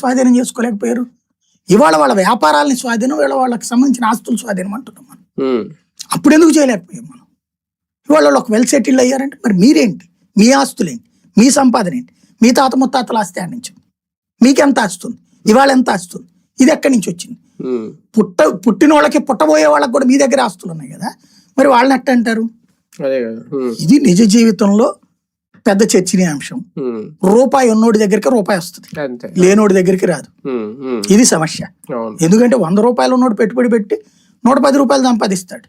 స్వాధీనం చేసుకోలేకపోయారు. ఇవాళ వాళ్ళ వ్యాపారాలని స్వాధీనం ఇవాళ వాళ్ళకి సంబంధించిన ఆస్తులు స్వాధీనం అంటున్నాం మనం. అప్పుడు ఎందుకు చేయలేకపోయాం మనం? ఇవాళ వాళ్ళు ఒక వెల్ సెటిల్ అయ్యారంటే మరి మీరేంటి? మీ ఆస్తులేంటి? మీ సంపాదన ఏంటి? మీ తాత ముత్తాతల ఆస్తి ఆడి నుంచి మీకెంత ఆస్తుంది ఇవాళ ఎంత ఆస్తుంది ఇది ఎక్కడి నుంచి వచ్చింది? పుట్ట పుట్టిన వాళ్ళకి పుట్టబోయే వాళ్ళకి కూడా మీ దగ్గర ఆస్తులు ఉన్నాయి కదా. మరి వాళ్ళని ఎట్ట అంటారు ఇది నిజ జీవితంలో పెద్ద చర్చనీయాంశం. రూపాయి ఉన్నోడి దగ్గరికి రూపాయి వస్తుంది. లేనోడి దగ్గరికి రాదు. ఇది సమస్య. ఎందుకంటే వంద రూపాయలు ఉన్నోడు పెట్టుబడి పెట్టి నూట పది రూపాయలు సంపాదిస్తాడు.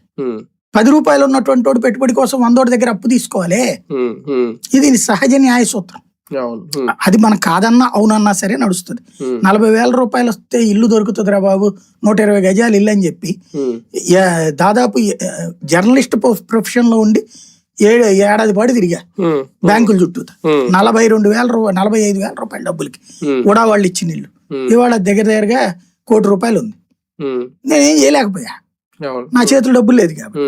పది రూపాయలు ఉన్నటువంటి వాడు పెట్టుబడి కోసం వందోడి దగ్గర అప్పు తీసుకోవాలి. ఇది సహజ న్యాయ సూత్రం. అది మనం కాదన్నా అవునన్నా సరే నడుస్తుంది. నలభై వేల రూపాయలు వస్తే ఇల్లు దొరుకుతుందిరా బాబు నూట ఇరవై గజాలు ఇల్లు అని చెప్పి దాదాపు జర్నలిస్ట్ ప్రొఫెషన్లో ఉండి ఏడు ఏడాది పాటు తిరిగా. బ్యాంకుల చుట్టూ. నలభై రెండు వేల రూపాయలు నలభై ఐదు వేల రూపాయల డబ్బులకి. కూడా వాళ్ళు ఇచ్చిన ఇల్లు. ఇవాళ దగ్గర దగ్గరగా కోటి రూపాయలు ఉంది. నేనేం చేయలేకపోయా? నా చేతులు డబ్బులు లేదు కాబట్టి.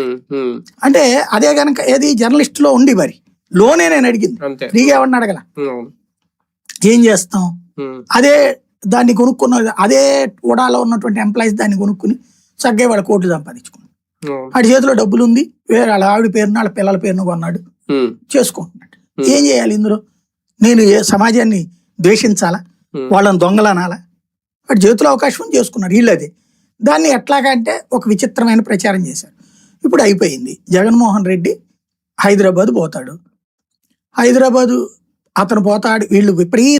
అంటే అదే గనక ఏది జర్నలిస్ట్లో ఉండి మరి. లోనే నేను అడిగింది. ఫ్రీగా ఎవరిని అడగల? ఏం చేస్తాం? అదే దాన్ని కొనుక్కున్న అదే ఉడాలో ఉన్నటువంటి ఎంప్లాయీస్ దాన్ని కొనుక్కుని చక్కగా వాళ్ళ కోట్లు సంపాదించుకున్నాడు వాడి చేతిలో డబ్బులు ఉంది వేరే వాళ్ళ ఆవిడ పేరున వాళ్ళ పిల్లల పేరున కొన్నాడు. చేసుకుంటున్నాడు. ఏం చేయాలి ఇందులో? నేను ఏ సమాజాన్ని ద్వేషించాలా? వాళ్ళని దొంగలనాలా? వాడి చేతిలో అవకాశం ఉంది, చేసుకున్నారు వీళ్ళు అదే దాన్ని ఎట్లాగంటే ఒక విచిత్రమైన ప్రచారం చేశారు. ఇప్పుడు అయిపోయింది. జగన్మోహన్ రెడ్డి హైదరాబాద్ పోతాడు. హైదరాబాదు అతను పోతాడు వీళ్ళు విపరీత